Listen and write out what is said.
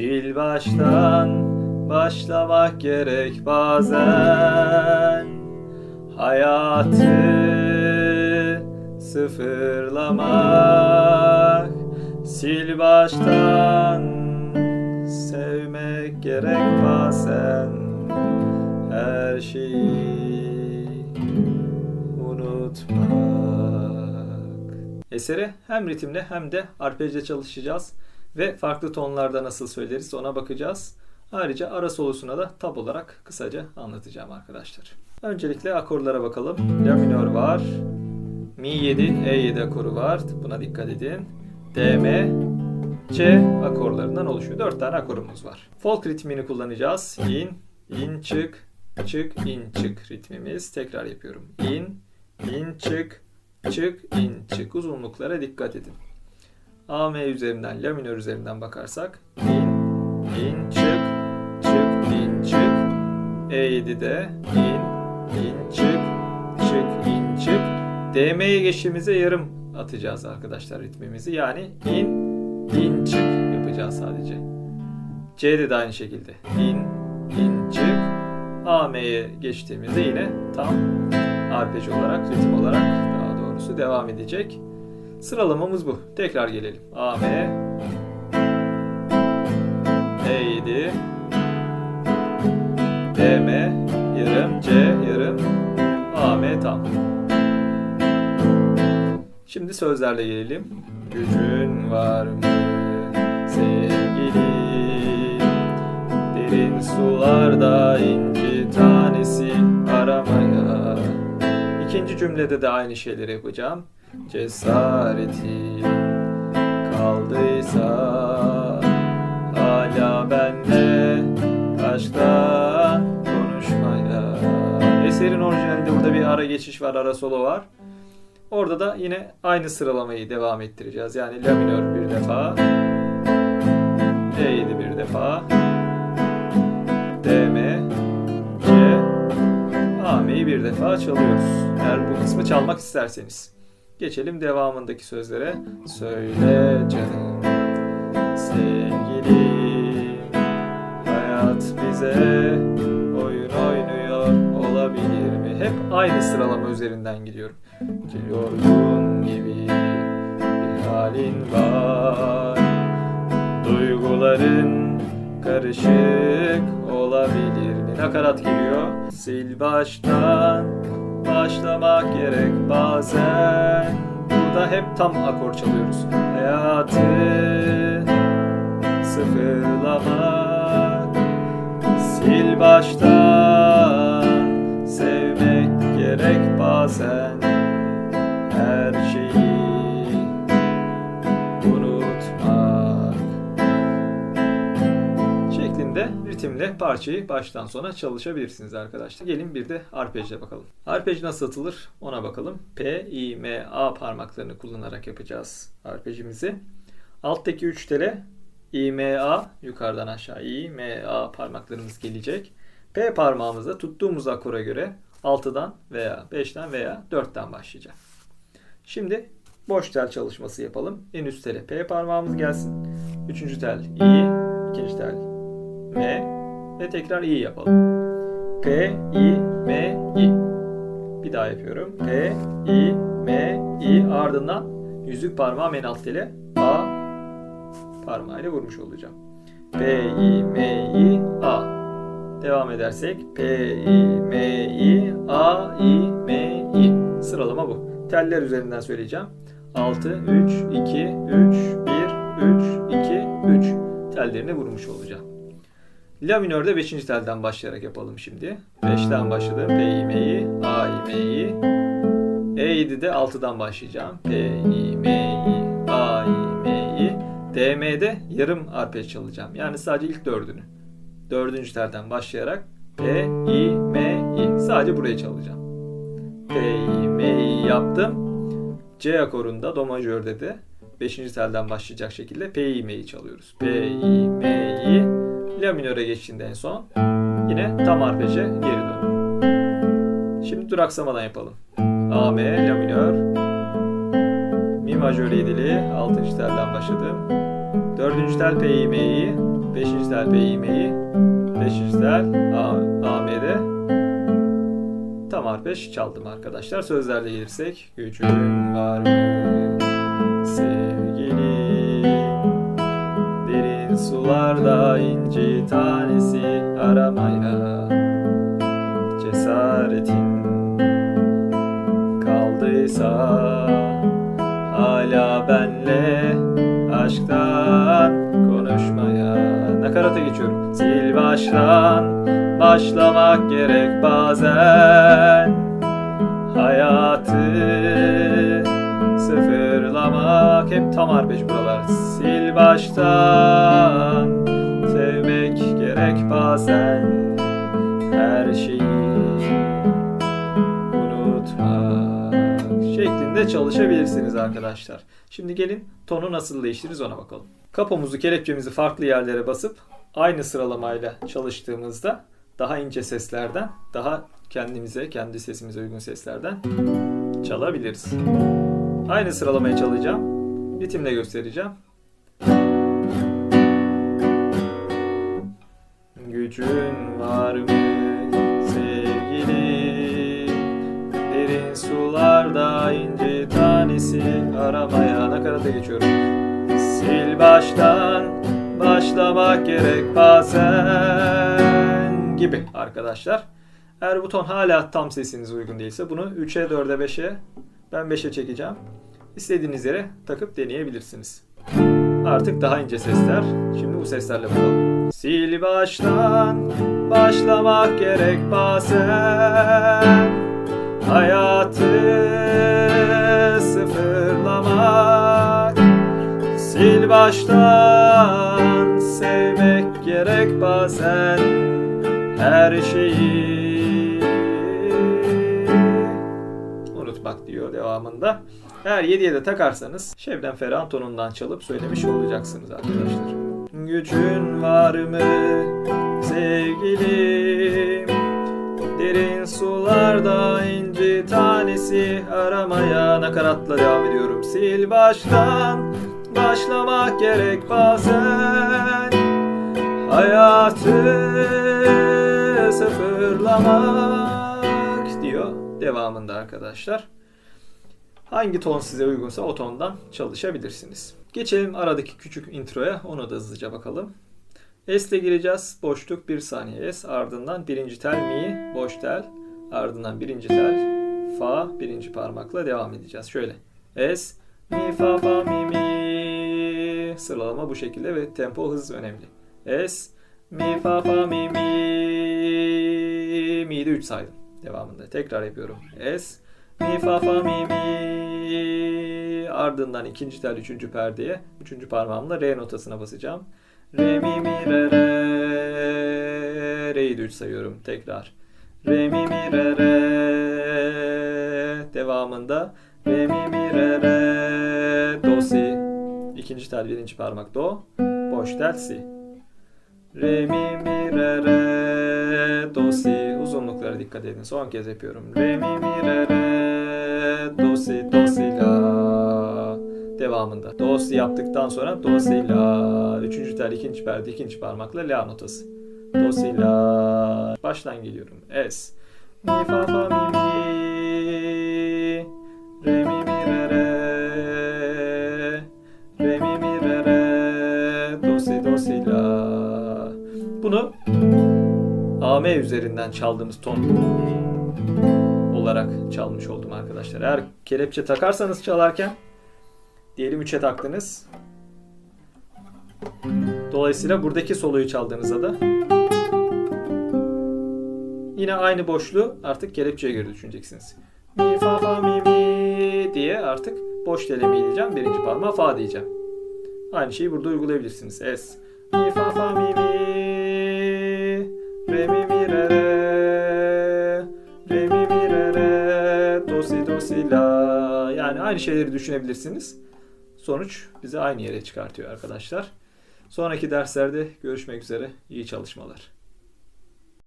Sil baştan başlamak gerek bazen. Hayatı sıfırlamak Sil baştan sevmek gerek bazen. Her şeyi unutmak. Eseri hem ritimle hem de arpejle çalışacağız ve farklı tonlarda nasıl söyleriz ona bakacağız. Ayrıca ara solosuna da tab olarak kısaca anlatacağım arkadaşlar. Öncelikle akorlara bakalım. La minör var. Mi 7, E7 akoru var. Buna dikkat edin. D, M, C akorlarından oluşuyor. 4 tane akorumuz var. Folk ritmini kullanacağız. In, in, çık, çık, in, çık ritmimiz. Tekrar yapıyorum. In, in, çık, çık, in, çık. Uzunluklara dikkat edin. A, M üzerinden, La minör üzerinden bakarsak in, in, çık, çık, in, çık. E7'de in, in, çık, çık, in, çık. DM'ye geçtiğimizde yarım atacağız arkadaşlar ritmimizi. Yani in, in, çık yapacağız sadece. C'de de aynı şekilde. In, in, çık. A, M'ye geçtiğimizde yine tam arpej olarak, ritim olarak daha doğrusu devam edecek. Sıralamamız bu. Tekrar gelelim. A, M, E7, D, M, yarım, C, yarım, A, M tam. Şimdi sözlerle gelelim. Gücün var mı sevgilim? Derin sularda inci tanesi aramaya. İkinci cümlede de aynı şeyleri yapacağım. Cesaretim kaldıysa hala benle aşktan konuşmaya. Eserin orijinalinde burada bir ara geçiş var, ara solo var. Orada da yine aynı sıralamayı devam ettireceğiz. Yani La minör bir defa, E7 bir defa, D, M, C, A, M'yi bir defa çalıyoruz. Eğer bu kısmı çalmak isterseniz. Geçelim devamındaki sözlere. Söyle canım, sevgilim, hayat bize oyun oynuyor olabilir mi? Hep aynı sıralama üzerinden gidiyorum. Yorgun gibi bir halin var Duyguların karışık olabilir mi? Nakarat geliyor. Sil baştan başlamak gerek bazen. Burada hep tam akor çalıyoruz. Hayatı sıfırlamak Sil baştan sevmek gerek bazen ritimle parçayı baştan sona çalışabilirsiniz arkadaşlar. Gelin bir de arpejle bakalım. Arpej nasıl atılır ona bakalım. P, I, M, A parmaklarını kullanarak yapacağız arpejimizi. Alttaki 3 tele I, M, A yukarıdan aşağı I, M, A parmaklarımız gelecek. P parmağımızda tuttuğumuz akora göre 6'dan veya 5'ten veya 4'ten başlayacak. Şimdi boş tel çalışması yapalım. En üst tele P parmağımız gelsin. Üçüncü tel I, ikinci tel M ve tekrar I yapalım. P, I, M, I. Bir daha yapıyorum. P, I, M, I ardından yüzük parmağım en alt tele A parmağıyla vurmuş olacağım. P, I, M, I, A. Devam edersek P, I, M, I, A, I, M, I. Sıralama bu. Teller üzerinden söyleyeceğim. 6, 3, 2, 3, 1, 3, 2, 3 tellerini vurmuş olacağım. La minörde 5. telden başlayarak yapalım şimdi. 5'ten başladım. P, I, M, I, A, I, M, I. E7'de 6'dan başlayacağım. P, I, M, I, A, I, M, I. DM'de yarım arpej çalacağım. Yani sadece ilk dördünü. Dördüncü telden başlayarak P, I, M. Sadece burayı çalacağım. P, I, yaptım. C akorunda do majörde de 5. telden başlayacak şekilde P, I, çalıyoruz. P, I. La minöre geçtiğinde en son yine tam arpeje geri dön. Şimdi duraksamadan yapalım. A, M, La minör, Mi majör yedili 6. telden başladım. 4. tel P, I, M, I, 5. tel BİM'yi, beşinci tel A, AM'de tam arpeş çaldım arkadaşlar. Sözlerle gelirsek gücün var mı sularda inci tanesi aramaya cesaretin kaldıysa hala benle aşktan konuşmaya. Nakarata geçiyorum. Sil baştan başlamak gerek bazen. Hayatı sıfırlamak hep tam arpeç buralar sil baştan sevmek gerek bazen her şeyi unutmak şeklinde çalışabilirsiniz arkadaşlar. Şimdi gelin tonu nasıl değiştiririz ona bakalım. Kapomuzu, kelepçemizi farklı yerlere basıp aynı sıralamayla çalıştığımızda daha ince seslerden, daha kendimize, kendi sesimize uygun seslerden çalabiliriz. Aynı sıralamaya çalacağım. Ritimle göstereceğim. Gücün var mı sevgilim Derin sularda ince tanesi aramaya Nakarata geçiyorum Sil baştan başlamak gerek bazen gibi arkadaşlar. Eğer bu ton hala tam sesinize uygun değilse bunu 3'e 4'e 5'e ben 5'e çekeceğim. İstediğiniz yere takıp deneyebilirsiniz. Artık daha ince sesler. Şimdi bu seslerle bakalım. Sil baştan başlamak gerek bazen Hayatı sıfırlamak Sil baştan sevmek gerek bazen her şeyi unutmak diyor devamında. Eğer 7'ye de takarsanız Şevden Ferah'ın tonundan çalıp söylemiş olacaksınız arkadaşlar. Gücün var mı sevgilim Derin sularda inci tanesi aramaya nakaratla devam ediyorum. Sil baştan başlamak gerek bazen Hayatı sıfırlamak diyor devamında arkadaşlar. Hangi ton size uygunsa o tondan çalışabilirsiniz. Geçelim aradaki küçük introya. Ona da hızlıca bakalım. S ile gireceğiz. Boşluk 1 saniye S. Ardından birinci tel mi, boş tel. Ardından birinci tel fa, birinci parmakla devam edeceğiz. Şöyle. S, mi, fa, fa, mi, mi. Sıralama bu şekilde ve tempo hız önemli. S, mi, fa, fa, mi, mi. Mi'yi de 3 saydım. Devamında. Tekrar yapıyorum. S, mi, fa, fa, mi, mi. Ardından ikinci tel üçüncü perdeye. Üçüncü parmağımla re notasına basacağım. Re mi mi re re Re'yi de 3 sayıyorum tekrar. Re mi mi re re Devamında Re mi mi re re Do si İkinci tel birinci parmak do Boş tel si Re mi mi re re Do si Uzunluklara dikkat edin. Son kez yapıyorum. Re mi mi re re Do si do si devamında. Do si yaptıktan sonra do si la. Üçüncü tel ikinci perde ikinci parmakla la notası. Do si la. Baştan geliyorum. Es. Mi fa fa mi mi. Re mi mi re re. Re mi mi re re. Do si do si la. Bunu AM üzerinden çaldığımız ton olarak çalmış oldum arkadaşlar. Eğer kelepçe takarsanız çalarken Diyelim 3'e taktınız. Dolayısıyla buradaki soloyu çaldığınızda da yine aynı boşluğu artık kelepçeye göre düşüneceksiniz. Mi fa fa mi mi diye artık boş telemi diyeceğim. Birinci parmağı fa diyeceğim. Aynı şeyi burada uygulayabilirsiniz. S. Mi fa fa mi mi re mi mi re re re mi mi re re do si do si la yani aynı şeyleri düşünebilirsiniz. Sonuç bizi aynı yere çıkartıyor arkadaşlar. Sonraki derslerde görüşmek üzere. İyi çalışmalar.